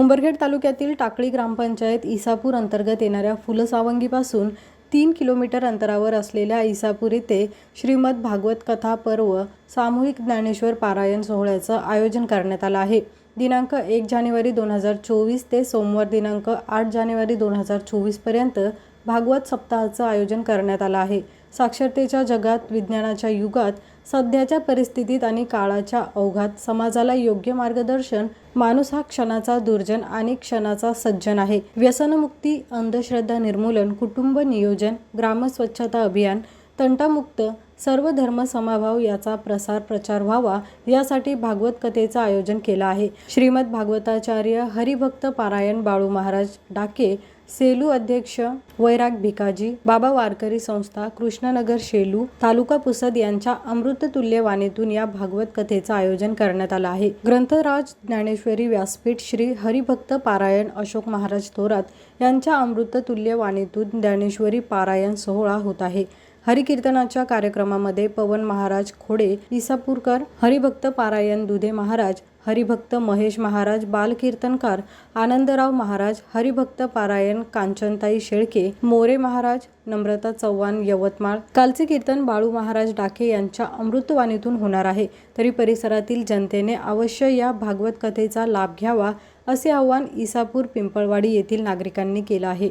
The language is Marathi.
उंबरखेड तालुक्यातील टाकळी ग्रामपंचायत इसापूर अंतर्गत येणाऱ्या फुलसावंगीपासून तीन किलोमीटर अंतरावर असलेल्या इसापूर येथे श्रीमद भागवत कथा पर्व सामूहिक ज्ञानेश्वर पारायण सोहळ्याचं आयोजन करण्यात आलं आहे. दिनांक एक जानेवारी दोन हजार चोवीस ते सोमवार दिनांक आठ जानेवारी दोन हजार चोवीसपर्यंत भागवत सप्ताहाचं आयोजन करण्यात आलं आहे. साक्षरतेच्या जगात विज्ञानाच्या युगात सध्याच्या परिस्थितीत आणि काळाच्या अवघात समाजाला योग्य मार्गदर्शन माणूस हा क्षणाचा दुर्जन आणि क्षणाचा सज्जन आहे. व्यसनमुक्ती अंधश्रद्धा निर्मूलन कुटुंब नियोजन ग्रामस्वच्छता अभियान तंटामुक्त सर्व धर्म समभाव याचा प्रसार प्रचार व्हावा यासाठी भागवत कथेचं आयोजन केलं आहे. श्रीमद भागवताचार्य हरिभक्त पारायण बाळू महाराज डाके सेलू अध्यक्ष वैराग भिकाजी बाबा वारकरी संस्था कृष्णनगर शेलू तालुका पुसद यांच्या अमृततुल्य वाणीतून या भागवत कथेचं आयोजन करण्यात आलं आहे. ग्रंथराज ज्ञानेश्वरी व्यासपीठ श्री हरिभक्त पारायण अशोक महाराज थोरात यांच्या अमृततुल्य वाणीतून ज्ञानेश्वरी पारायण सोहळा होत आहे. हरिकीर्तनाच्या कार्यक्रमामध्ये पवन महाराज खोडे इसापूरकर हरिभक्त पारायण दुधे महाराज हरिभक्त महेश महाराज बालकीर्तनकार आनंदराव महाराज हरिभक्त पारायण कांचनताई शेळके मोरे महाराज नम्रता चव्हाण यवतमाळ कालचे कीर्तन बाळू महाराज डाके यांच्या अमृतवाणीतून होणार आहे. तरी परिसरातील जनतेने अवश्य या भागवत कथेचा लाभ घ्यावा असे आवाहन इसापूर पिंपळवाडी येथील नागरिकांनी केलं आहे.